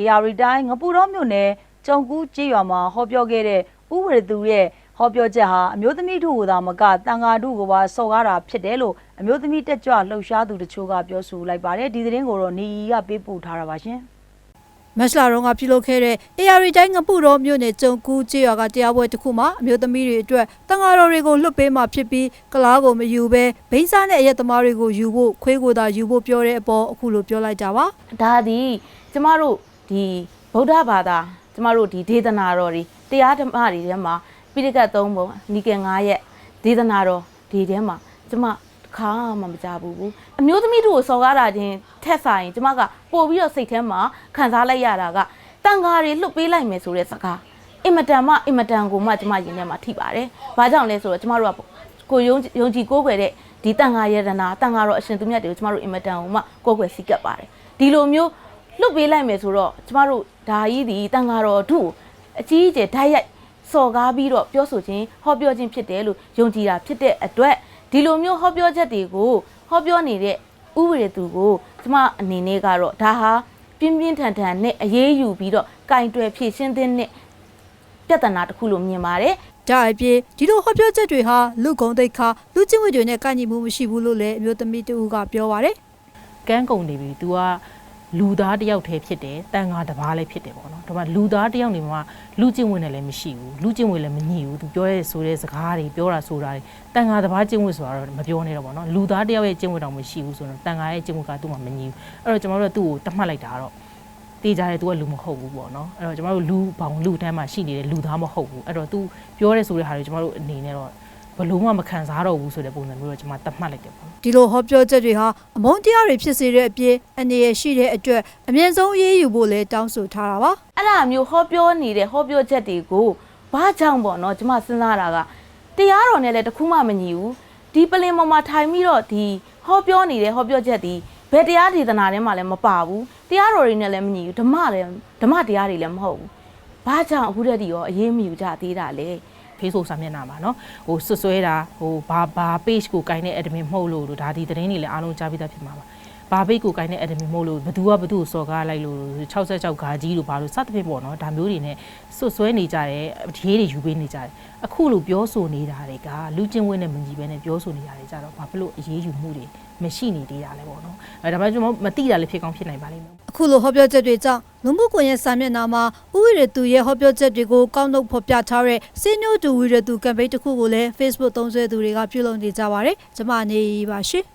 AR တိုင်းငပူတော်မြို့နယ်ကျုံကူးကြေးရွာမှာဟောပြောခဲ့တဲ့ဥဝရသူရဲ့ဟောပြောချက်ဟာအမျိုးသမီးတို့ကသာမကတန်ဃာတို့ကပါစော်ကားတာဖြစ်တယ်လို့အမျိုးသမီးတက်ကြွလှုပ်ရှားသူတချို့ကပြောဆိုလိုက်ပါတယ်ဒီသတင်းကိုတော့နေရီကပေးပို့ထားတာပါရှင်မက်စလာရောကပြုလုပ်ခဲ့တဲ့ AR တိုင်းငပုတော်မြို့နယ်ကျုံကူးကျေးရွာကတရားပွဲတစ်ခုမှာအမျိုးသမီးတွေအတွက်တန်ဃာတော်တွေကိုလွတ်ပေးမှဖြစ်ပြီးကလားကိုမယူဘဲဘိန်းစားနဲ့အရက်သမားတွေကိုယူဖို့ခွေးကိုသာယူဖို့ပြောတဲ့အပေါ်အခုလိုပြောလိုက်တာပါဒါသည်ကျမတို့ ဒီဗုဒ္ဓဘာသာကျမတို့ဒီဒေသနာတော်တွေတရားဓမ္မတွေထဲမှာပိဋကတ်၃ပုံနီကေ9ရက်ဒေသနာတော်ဒီထဲမှာကျမတစ်ခါမှမကြဘူးဘူးအမျိုးသမီးတို့ကိုစော်ကားတာချင်းထက်ဆိုင်ကျမကပို့ပြီးတော့စိတ်ထဲမှာခံစားလိုက်ရတာကတန်ဃာတွေလွတ်ပေးလိုက်မယ်ဆိုတဲ့စကားအင်မတန်မှအင်မတန်ကိုမှကျမရင်ထဲမှာထိပါတယ်။ဘာကြောင့်လဲဆိုတော့ကျမတို့ကကိုယုံယုံကြည်ကိုးကွယ်တဲ့ဒီတန်ဃာယရနာတန်ဃာတော်အရှင်သူမြတ်တွေကိုကျမတို့အင်မတန်ကိုမှကိုးကွယ်စိတ်ကပ်ပါတယ်။ဒီလိုမျိုး လွတ်ပေးလိုက်မယ်ဆိုတော့ကျမတို့ဒါကြီးဒီတန်ဃာတော်တို့အကြီးအကျယ်ဓာတ်ရိုက်စော်ကားပြီးတော့ပြောဆိုခြင်းဟောပြောခြင်းဖြစ်တယ်လို့ယုံကြည်တာဖြစ်တဲ့အတွက်ဒီလိုမျိုးဟောပြောချက်တွေကိုဟောပြောနေတဲ့ဥပဒေသူကိုကျမအနေနဲ့ကတော့ဒါဟာပြင်းပြင်းထန်ထန်နဲ့အရေးယူပြီးတော့ကင်တွယ်ဖြည့်ရှင်းတဲ့နဲ့ပြဿနာတစ်ခုလို့မြင်ပါတယ်ဒါအပြင်ဒီလိုဟောပြောချက်တွေဟာလူကုံတိတ်ခါလူချင်းဝတ်တွေနဲ့ကန့်ညီမှုမရှိဘူးလို့လည်းအမျိုးသမီးတူကပြောပါတယ်ကန်းကုန်နေပြီ तू က လူသားတယောက်တည်းဖြစ်တယ်တန်ခါတစ်ပါးလည်းဖြစ်တယ်ပေါ့နော်ဒါမှလူသားတယောက်နေမှာလူကျင့်ဝင်တယ်လည်းမရှိဘူးလူကျင့်ဝင်လည်းမညီဘူးသူပြောရဲဆိုတဲ့စကားတွေပြောတာဆိုတာတွေတန်ခါတစ်ပါးကျင့်ဝင်ဆိုတာတော့မပြောနဲ့တော့ပေါ့နော်လူသားတယောက်ရဲ့ကျင့်ဝင်တော့မရှိဘူးဆိုတော့တန်ခါရဲ့ကျင့်ဝင်ကသူ့မှာမညီဘူးအဲ့တော့ကျွန်တော်တို့ကသူ့ကိုတတ်မှတ်လိုက်တာတော့တေးကြတယ်သူကလူမဟုတ်ဘူးပေါ့နော်အဲ့တော့ကျွန်တော်တို့လူဘောင်လူတန်းမှာရှိနေတဲ့လူသားမဟုတ်ဘူးအဲ့တော့ तू ပြောရဲဆိုတဲ့ဟာတွေကျွန်တော်တို့အနေနဲ့တော့ ဘလုံးဝမခံစားတော့ဘူးဆိုတဲ့ပုံစံမျိုးတော့ကျွန်မတတ်မှတ်လိုက်တယ်ပေါ့နော်ဒီလိုဟောပြောချက်တွေဟာအမုန်းတရားတွေဖြစ်စေတဲ့အပြင်အနေရရှိတဲ့အတွက်အမြင့်ဆုံးအရေးယူဖို့လည်းတောင်းဆိုထားတာပါအဲ့ဒါမျိုးဟောပြောနေတဲ့ဟောပြောချက်တွေကိုဘာကြောင့်ပေါ့နော်ကျမစဉ်းစားတာကတရားတော်နဲ့လည်းတစ်ခုမှမညီဘူးဒီပလင်ပေါ်မှာထိုင်ပြီးတော့ဒီဟောပြောနေတဲ့ဟောပြောချက်ဒီဘယ်တရားဒေသနာထဲမှာလည်းမပါဘူးတရားတော်တွေနဲ့လည်းမညီဘူးဓမ္မလည်းဓမ္မတရားတွေလည်းမဟုတ်ဘူးဘာကြောင့်အခုတည်းကရောအရေးမယူကြသေးတာလဲ ဖေးဆိုစာမျက်နှာမှာနော်ဟိုဆွဆွဲတာဟိုဘာဘာ page ကိုကင်တဲ့ admin မဟုတ်လို့တို့ဒါဒီသတင်းတွေလည်းအားလုံးကြားပြီးသားဖြစ်မှာပါဘာဘိတ်ကိုကိုင်းတဲ့ academy မဟုတ်လို့ဘသူကဘသူကိုစော်ကားလိုက်လို့66ဂါကြီးလို့ဘာလို့စသဖြင့်ပေါ့နော်ဒါမျိုးတွေနဲ့စွတ်စွဲနေကြတယ်ရေးတွေယူပေးနေကြတယ်အခုလို့ပြောဆိုနေတာတွေကလူချင်းဝင်းနဲ့မကြီးပဲနဲ့ပြောဆိုနေတာတွေကြတော့ဘာဖြစ်လို့အရေးယူမှုတွေမရှိနေသေးတာလဲပေါ့နော်အဲဒါမှကျွန်တော်မသိတာလည်းဖြစ်ကောင်းဖြစ်နိုင်ပါလိမ့်မယ်အခုလိုဟောပြောချက်တွေကြောင့် လူမှုကွန်ရက်စာမျက်နှာမှာဥဝိရသူရဲ့ဟောပြောချက်တွေကိုကောက်နှုတ်ဖော်ပြထားတဲ့စီညိုတူဝိရသူကမ်ပိန်းတစ်ခုကိုလည်း Facebook သုံးစွဲသူတွေကပြုလုပ်နေကြပါတယ်။ကျွန်မအနေရီပါရှင်။